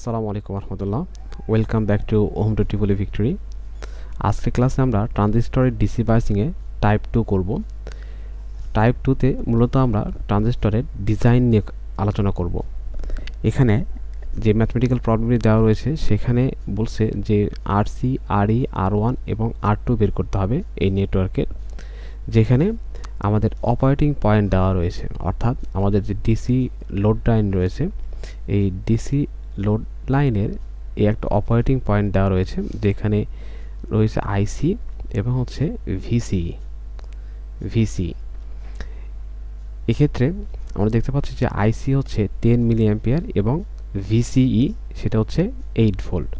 আসসালামু আলাইকুম রহমতুল্লাহ। ওয়েলকাম ব্যাক টু ওম টু টিপলি ভিক্টরি আজকের ক্লাসে আমরা ট্রানজিস্টরের ডিসি বাইসিংয়ে টাইপ টু করব। টাইপ টুতে মূলত আমরা ট্রানজিস্টরের ডিজাইন নিয়ে আলোচনা করব। এখানে যে ম্যাথমেটিক্যাল প্রবলেমটি দেওয়া রয়েছে, সেখানে বলছে যে আর সি আর ই আর ওয়ান এবং আর টু বের করতে হবে এই নেটওয়ার্কের যেখানে আমাদের অপারেটিং পয়েন্ট দেওয়া রয়েছে, অর্থাৎ আমাদের যে ডিসি লোড লাইন রয়েছে, এই ডিসি লোড লাইনের এই একটা অপারেটিং পয়েন্ট দেওয়া রয়েছে, যেখানে রয়েছে আইসি এবং হচ্ছে ভিসি ভিসি এক্ষেত্রে আমরা দেখতে পাচ্ছি যে আইসি হচ্ছে টেন মিলি অ্যাম্পিয়ার এবং ভিসিই সেটা হচ্ছে এইট ভোল্ট।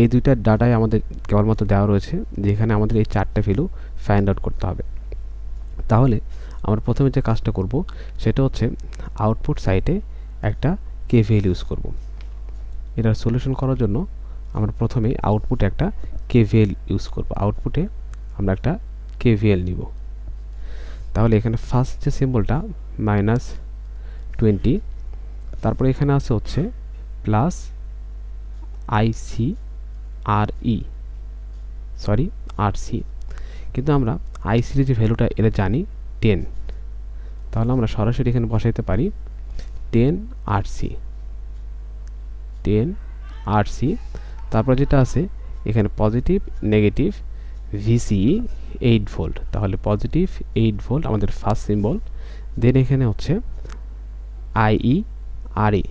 এই দুইটার ডাটাই আমাদের কেবলমাত্র দেওয়া রয়েছে, যেখানে আমাদের এই চারটে ভ্যালু ফাইন্ড আউট করতে হবে। তাহলে আমরা প্রথমে যে কাজটা করব, সেটা হচ্ছে আউটপুট সাইটে একটা কেভিএল ইউজ করব। এটার সলিউশন করার জন্য আমরা প্রথমে আউটপুটে একটা কেভিএল ইউজ করব। আউটপুটে আমরা একটা কেভিএল নিব। তাহলে এখানে ফার্স্ট যে সিম্বলটা মাইনাস টোয়েন্টি তারপরে এখানে আছে হচ্ছে plus IC R E sorry R C কিন্তু আমরা আইসির যে ভ্যালুটা এটা জানি টেন তাহলে আমরা সরাসরি এখানে বসাইতে পারি ten R C ten R C তারপর যেটা আছে, এখানে positive negative VCE eight volt তাহলে পজিটিভ এইট ভোল্ট আমাদের ফার্স্ট সিম্বল দেন এখানে হচ্ছে আইই ই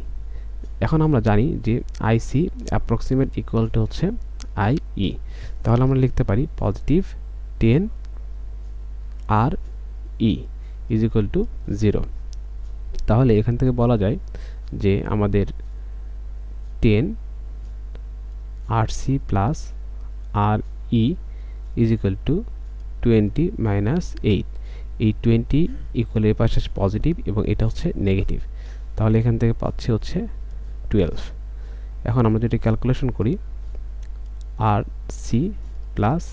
এখন আমরা জানি যে আইসি অ্যাপ্রক্সিমেট ইকুয়াল টু হচ্ছে আইই তাহলে আমরা লিখতে পারি positive ten R E is equal to zero তাহলে এখান থেকে বলা যায় যে আমাদের ten, R C plus R E is equal to twenty minus eight এই টোয়েন্টি ইকুয়াল এর পাশে পজিটিভ এবং এটা হচ্ছে নেগেটিভ তাহলে এখান থেকে পাচ্ছি হচ্ছে টুয়েলভ এখন আমরা যদি ক্যালকুলেশন করি, আর সি প্লাস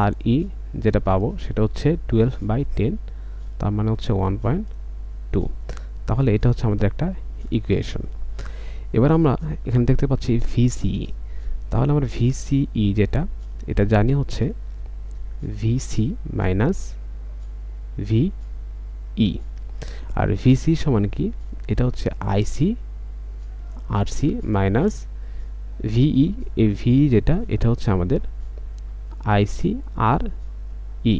আর ই যেটা পাবো সেটা হচ্ছে টুয়েলভ বাই টেন তার মানে হচ্ছে ওয়ান পয়েন্ট টু তাহলে এটা হচ্ছে আমাদের একটা ইকুয়েশন এবার আমরা এখানে দেখতে পাচ্ছি ভিসিই তাহলে আমরা ভিসিই যেটা, এটা জানি হচ্ছে ভিসি মাইনাস ভিই আর ভিসি সমান কি? এটা হচ্ছে আইসি আরসি মাইনাস ভিই এই ভি যেটা, এটা হচ্ছে আমাদের আইসি আর ই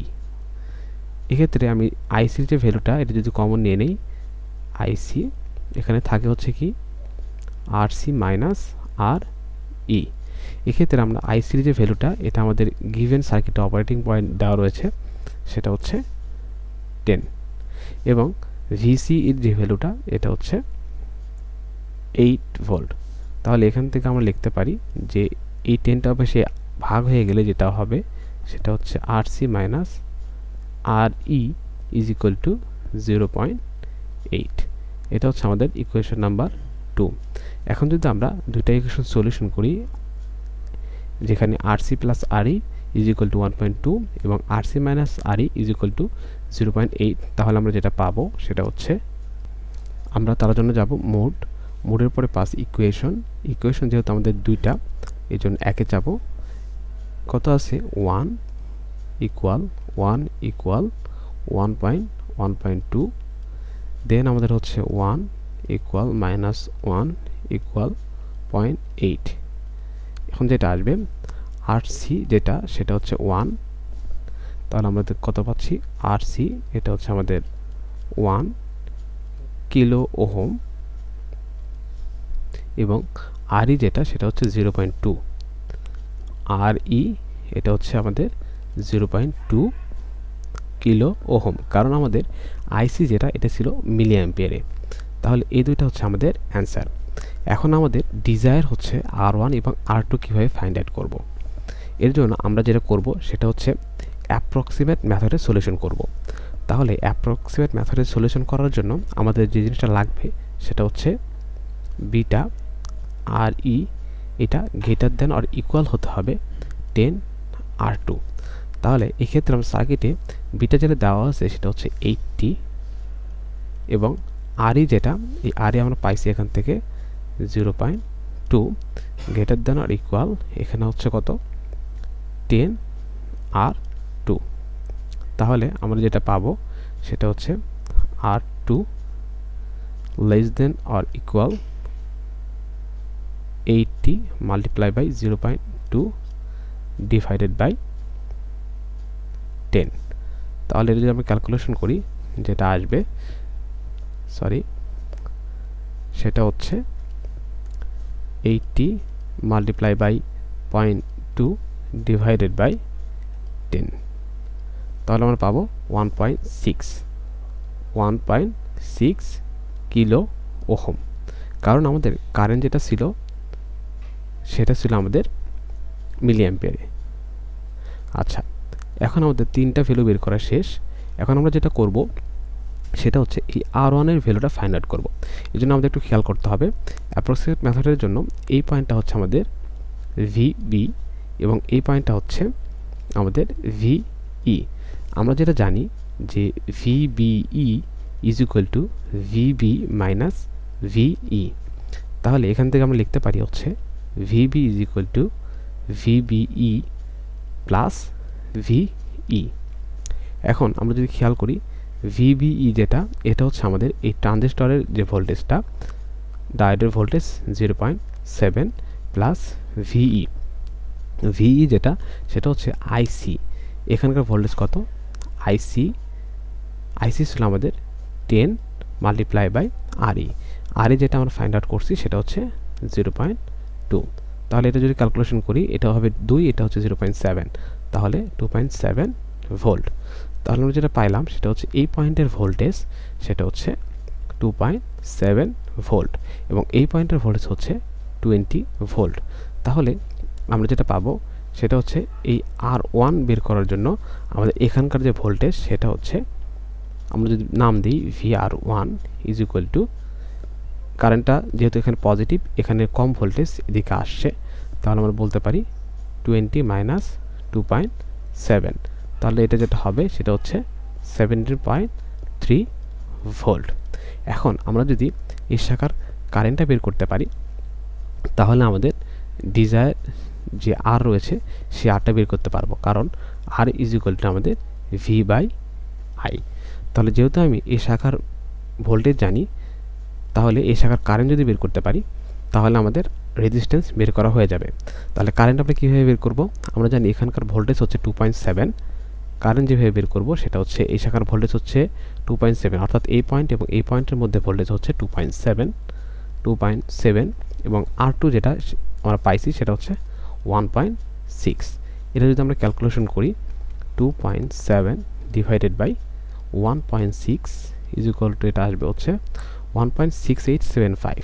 এক্ষেত্রে আমি আইসির যে ভ্যালুটা এটা যদি কমন নিয়ে নেই আইসি এখানে থাকে হচ্ছে কি? আর সি মাইনাস আর ই এক্ষেত্রে আমরা আইসির যে ভ্যালুটা এটা আমাদের গিভেন সার্কিটে অপারেটিং পয়েন্ট দেওয়া রয়েছে, সেটা হচ্ছে টেন এবং ভিসি এর যে ভ্যালুটা এটা হচ্ছে এইট ভোল্ট তাহলে এখান থেকে আমরা লিখতে পারি যে এই টেনটা অবশ্যই ভাগ হয়ে গেলে যেটা হবে, সেটা হচ্ছে R C minus R E is equal to zero point eight এটা হচ্ছে আমাদের ইকুয়েশন নাম্বার টু এখন যদি আমরা দুইটা ইকুয়েশন সলিউশন করি, যেখানে R C plus R E is equal to one point two এবং R C minus R E is equal to zero point eight তাহলে আমরা যেটা পাবো সেটা হচ্ছে, আমরা তার জন্য যাব মোড মোডের পরে পাস ইকুয়েশন ইকুয়েশন যেহেতু আমাদের দুইটা এই জন্য একে যাব কত আছে? One equal one equal one point one point two then আমাদের হচ্ছে one equal minus one equal point eight এখন যেটা আসবে আর সি যেটা, সেটা হচ্ছে ওয়ান তাহলে আমাদের কত পাচ্ছি? আর সি এটা হচ্ছে আমাদের ওয়ান কিলো ওহম। এবং আর ই যেটা, সেটা হচ্ছে zero point two R E এটা হচ্ছে আমাদের zero point two kilo ohm. কারণ আমাদের আইসি যেটা, এটা ছিল মিলি অ্যাম্পিয়ারে তাহলে এই দুইটা হচ্ছে আমাদের অ্যান্সার। এখন আমাদের ডিজায়ার হচ্ছে আর ওয়ান এবং আর টু কীভাবে ফাইন্ড আউট করব। এর জন্য আমরা যেটা করব সেটা হচ্ছে অ্যাপ্রক্সিমেট মেথডে সলিউশন করব। তাহলে অ্যাপ্রক্সিমেট মেথডে সলিউশন করার জন্য আমাদের যে জিনিসটা লাগবে সেটা হচ্ছে বিটা আর ই, এটা গ্রেটার দেন আর ইকুয়াল হতে হবে টেন আর টু। তাহলে এক্ষেত্রে আমরা সার্কিটে বিটা যেটা দেওয়া আছে সেটা হচ্ছে এইটটি এবং আরই যেটা, এই আরই আমরা পাইছি এখান থেকে zero point two. Greater than R equal এখানে হচ্ছে কত? টেন আর টু তাহলে আমরা যেটা পাবো সেটা হচ্ছে R two less than R equal eighty multiply by zero point two divided by ten তাহলে যদি আমরা ক্যালকুলেশন করি, যেটা আসবে সরি, সেটা হচ্ছে eighty multiply by point two divided by ten তাহলে আমরা পাবো one point six one point six kilo ohm. কারণ আমাদের কারেন্ট যেটা ছিল, সেটা ছিল আমাদের মিলি অ্যাম্পিয়ারে আচ্ছা এখন আমাদের তিনটা ভ্যালু বের করা শেষ। এখন আমরা যেটা করব সেটা হচ্ছে এই আর ওয়ানের ভ্যালুটা ফাইন্ড আউট করব। এই জন্য আমাদের একটু খেয়াল করতে হবে। অ্যাপ্রক্সিমেট মেথডের জন্য এই পয়েন্টটা হচ্ছে আমাদের ভি বি এবং এই পয়েন্টটা হচ্ছে আমাদের ভি ই আমরা যেটা জানি যে V B E is equal to V B minus V E তাহলে এখান থেকে আমরা লিখতে পারি হচ্ছে V B is equal to V B E plus V E এখন আমরা যদি খেয়াল করি ভিবিই যেটা, এটা হচ্ছে আমাদের এই ট্রানজিস্টরের যে ভোল্টেজটা, ডায়োডের voltage zero point seven plus VE VE যেটা, সেটা হচ্ছে আইসি এখানকার ভোল্টেজ কত? আইসি আইসি ছিল আমাদের টেন মাল্টিপ্লাই বাই আরই আরই যেটা আমরা ফাইন্ড আউট করছি, সেটা হচ্ছে জিরো পয়েন্ট টু তাহলে এটা যদি ক্যালকুলেশন করি, এটা হবে দুই, এটা হচ্ছে জিরো পয়েন্ট সেভেন তাহলে টু পয়েন্ট সেভেন ভোল্ট তাহলে আমরা যেটা পাইলাম সেটা হচ্ছে এই পয়েন্টের ভোল্টেজ, সেটা হচ্ছে টু পয়েন্ট সেভেন ভোল্ট এবং এই পয়েন্টের ভোল্টেজ হচ্ছে টোয়েন্টি ভোল্ট তাহলে আমরা যেটা পাবো সেটা হচ্ছে এই আর ওয়ান বের করার জন্য আমাদের এখানকার যে ভোল্টেজ, সেটা হচ্ছে আমরা যদি নাম দিই V R one is equal to কারেন্টটা যেহেতু এখানে পজিটিভ এখানে কম ভোল্টেজ এদিকে আসছে, তাহলে আমরা বলতে পারি twenty minus two point seven তাহলে এটা যেটা হবে সেটা হচ্ছে সেভেন্টিন পয়েন্ট থ্রি ভোল্ট এখন আমরা যদি এই শাখার কারেন্টটা বের করতে পারি, তাহলে আমাদের ডিজায়ার যে আর রয়েছে, সে আরটা বের করতে পারব। কারণ আর ইজ ইকুয়াল টু আমাদের ভি বাই আই তাহলে যেহেতু আমি এই শাখার ভোল্টেজ জানি, তাহলে এই শাখার কারেন্ট যদি বের করতে পারি, তাহলে আমাদের রেজিস্ট্যান্স বের করা হয়ে যাবে। তাহলে কারেন্ট আমরা কীভাবে বের করব? আমরা জানি এখানকার ভোল্টেজ হচ্ছে টু পয়েন্ট সেভেন কারেন্ট যেভাবে বের করব, সেটা হচ্ছে এই শাখার ভোল্টেজ হচ্ছে টু পয়েন্ট সেভেন অর্থাৎ এই পয়েন্ট এবং এই পয়েন্টের মধ্যে ভোল্টেজ হচ্ছে two point seven two point seven এবং আর টু যেটা আমরা পাইছি সেটা হচ্ছে ওয়ান পয়েন্ট সিক্স এটা যদি আমরা ক্যালকুলেশন করি two point seven divided by one point six is equal to এটা আসবে হচ্ছে one point six eight seven five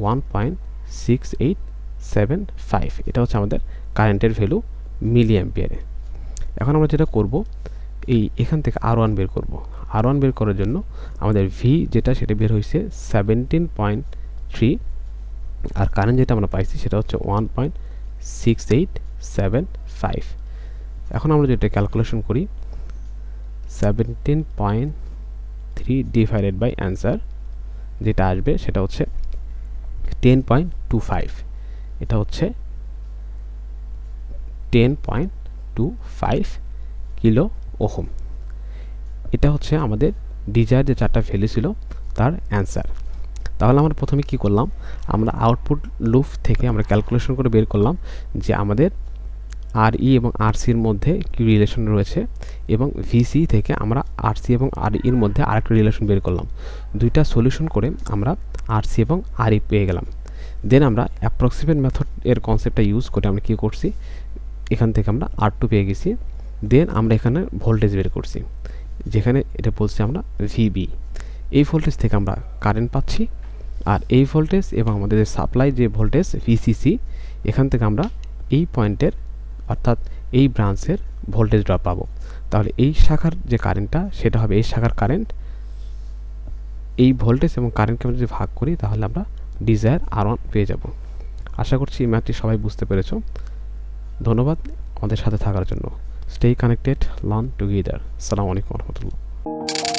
one point six eight seven five এটা হচ্ছে আমাদের কারেন্টের ভ্যালু মিলি অ্যাম্পিয়ারে এখন আমরা যেটা করব, এই এখান থেকে আর ওয়ান বের করব। আর ওয়ান বের করার জন্য আমাদের ভি যেটা সেটা বের হয়েছে সেভেন্টিন পয়েন্ট থ্রি আর কারেন্ট যেটা আমরা পাইছি সেটা হচ্ছে one point six eight seven five এখন আমরা যেটা ক্যালকুলেশন করি seventeen point three divided by answer যেটা আসবে সেটা হচ্ছে টেন পয়েন্ট টু ফাইভ এটা হচ্ছে ten point two five kilo ohm. এটা হচ্ছে আমাদের ডিজায়ার যে চারটা ভ্যালু ছিল, তার অ্যান্সার তাহলে আমরা প্রথমে কি করলাম? আমরা আউটপুট লুপ থেকে আমরা ক্যালকুলেশন করে বের করলাম যে আমাদের আর ই এবং আর সির মধ্যে কি রিলেশন রয়েছে এবং ভিসি থেকে আমরা আর সি এবং আর ইর মধ্যে আরেকটা রিলেশন বের করলাম। দুইটা সলিউশন করে আমরা আর সি এবং আর ই পেয়ে গেলাম। দেন আমরা অ্যাপ্রক্সিমেট মেথড এর কনসেপ্টটা ইউজ করে আমরা কী করছি? এখান থেকে আমরা আর টু পেয়ে গেছি। দেন আমরা এখানে ভোল্টেজ বের করছি, যেখানে এটা বলছি আমরা ভিবি এই ভোল্টেজ থেকে আমরা কারেন্ট পাচ্ছি আর এই ভোল্টেজ এবং আমাদের যে সাপ্লাই যে ভোল্টেজ ভিসিসি এখান থেকে আমরা এই পয়েন্টের অর্থাৎ এই ব্রাঞ্চের ভোল্টেজ ড্রপ পাবো। তাহলে এই শাখার যে কারেন্টটা সেটা হবে এই শাখার কারেন্ট এই ভোল্টেজ এবং কারেন্টকে আমরা যদি ভাগ করি, তাহলে আমরা ডিজায়ার আর পেয়ে যাব। আশা করছি এই ম্যাথটি সবাই বুঝতে পেরেছ। ধন্যবাদ আমাদের সাথে থাকার জন্য। স্টে কানেক্টেড লার্ন টুগেদার সালামু আলাইকুম রহমতুল্লাহ।